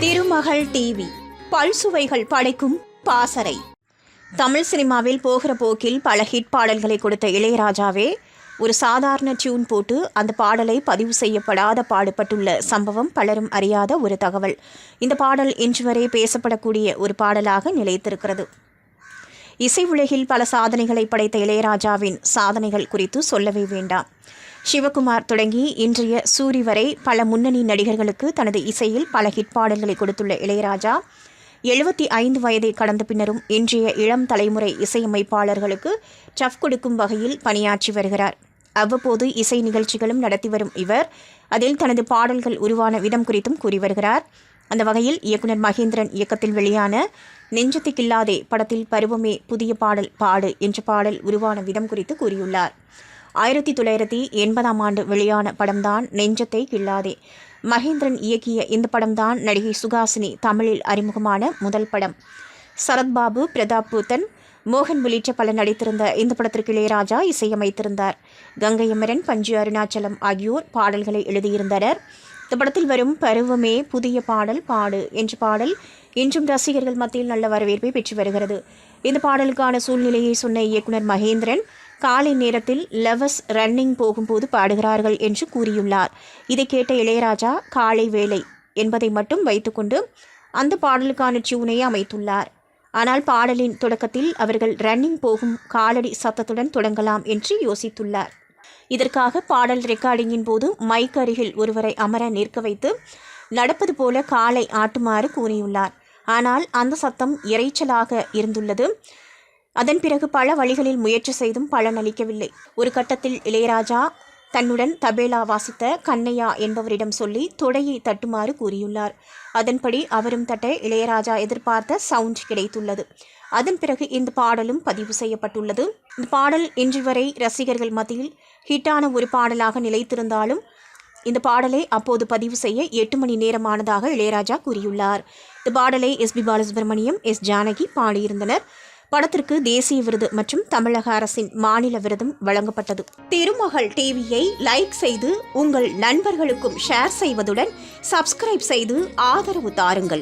திருமகள் TV. பல்சுவைகள் படைக்கும் பாசறை. தமிழ் சினிமாவில் போகிற போக்கில் பல ஹிட் பாடல்களை கொடுத்த இளையராஜாவே ஒரு சாதாரண டியூன் போட்டு அந்த பாடலை பதிவு செய்யப்படாத பாடுபட்டுள்ள சம்பவம் பலரும் அறியாத ஒரு தகவல். இந்த பாடல் இன்று வரை பேசப்படக்கூடிய ஒரு பாடலாக நிலைத்திருக்கிறது. இசை உலகில் பல சாதனைகளை படைத்த இளையராஜாவின் சாதனைகள் குறித்து சொல்லவே வேண்டாம். சிவகுமார் தொடங்கி இன்றைய சூரி வரை பல முன்னணி நடிகர்களுக்கு தனது இசையில் பல ஹிட் பாடல்களை கொடுத்துள்ள இளையராஜா எழுபத்தி ஐந்து வயதை கடந்த பின்னரும் இன்றைய இளம் தலைமுறை இசையமைப்பாளர்களுக்கு டஃப் கொடுக்கும் வகையில் பணியாற்றி வருகிறார். அவ்வப்போது இசை நிகழ்ச்சிகளும் நடத்தி வரும் இவர் அதில் தனது பாடல்கள் உருவான விதம் குறித்தும் கூறி வருகிறார். அந்த வகையில் இயக்குனர் மகேந்திரன் இயக்கத்தில் வெளியான நெஞ்சத்துக்கில்லாதே படத்தில் பருவமே புதிய பாடல் பாடு என்ற பாடல் உருவான விதம் குறித்து கூறியுள்ளார். ஆயிரத்தி தொள்ளாயிரத்தி எண்பதாம் ஆண்டு வெளியான படம்தான் நெஞ்சத்தை கில்லாதே மகேந்திரன் இயக்கிய இந்த படம்தான் நடிகை சுகாசினி தமிழில் அறிமுகமான முதல் படம். சரத்பாபு பிரதாப் பூத்தன் மோகன் உள்ளிட்ட பலர் நடித்திருந்த இந்த படத்திற்கு இளையராஜா இசையமைத்திருந்தார். கங்கை அமரன் பஞ்சு அருணாச்சலம் ஆகியோர் பாடல்களை எழுதியிருந்தனர். இந்த படத்தில் வரும் பருவமே புதிய பாடல் பாடு என்ற பாடல் இன்றும் ரசிகர்கள் மத்தியில் நல்ல வரவேற்பை பெற்று வருகிறது. இந்த பாடலுக்கான சூழ்நிலையை சொன்ன இயக்குனர் மகேந்திரன் காலை நேரத்தில் லெவஸ் ரன்னிங் போகும்போது பாடுகிறார்கள் என்று கூறியுள்ளார். இதை கேட்ட இளையராஜா காலை வேலை என்பதை மட்டும் வைத்துக்கொண்டு அந்த பாடலுக்கான டியூனை அமைத்துள்ளார். ஆனால் பாடலின் தொடக்கத்தில் அவர்கள் ரன்னிங் போகும் காலடி சத்தத்துடன் தொடங்கலாம் என்று யோசித்துள்ளார். இதற்காக பாடல் ரெக்கார்டிங்கின் போது மைக் அருகில் ஒருவரை அமர நிற்க வைத்து நடப்பது போல காலை ஆட்டுமாறு கூறியுள்ளார். ஆனால் அந்த சத்தம் இரைச்சலாக இருந்துள்ளது. அதன் பிறகு பல வழிகளில் முயற்சி செய்தும் பலனளிக்கவில்லை ஒரு கட்டத்தில் இளையராஜா தன்னுடன் தபேலா வாசித்த கண்ணையா என்பவரிடம் சொல்லி தொடையை தட்டுமாறு கூறியுள்ளார். அதன்படி அவரும் தட்ட இளையராஜா எதிர்பார்த்த சவுண்ட் கிடைத்துள்ளது. அதன் பிறகு இந்த பாடலும் பதிவு செய்யப்பட்டுள்ளது. இந்த பாடல் இன்று வரை ரசிகர்கள் மத்தியில் ஹிட்டான ஒரு பாடலாக நிலைத்திருந்தாலும் இந்த பாடலை அப்போது பதிவு செய்ய எட்டு மணி நேரமானதாக இளையராஜா கூறியுள்ளார். இந்த பாடலை S. P. Balasubrahmanyam S. Janaki பாடியிருந்தனர். படத்திற்கு தேசிய விருது மற்றும் தமிழக அரசின் மாநில விருதும் வழங்கப்பட்டது. திருமகள் டிவியை லைக் செய்து உங்கள் நண்பர்களுக்கும் ஷேர் செய்வதுடன் சப்ஸ்கிரைப் செய்து ஆதரவு தாருங்கள்.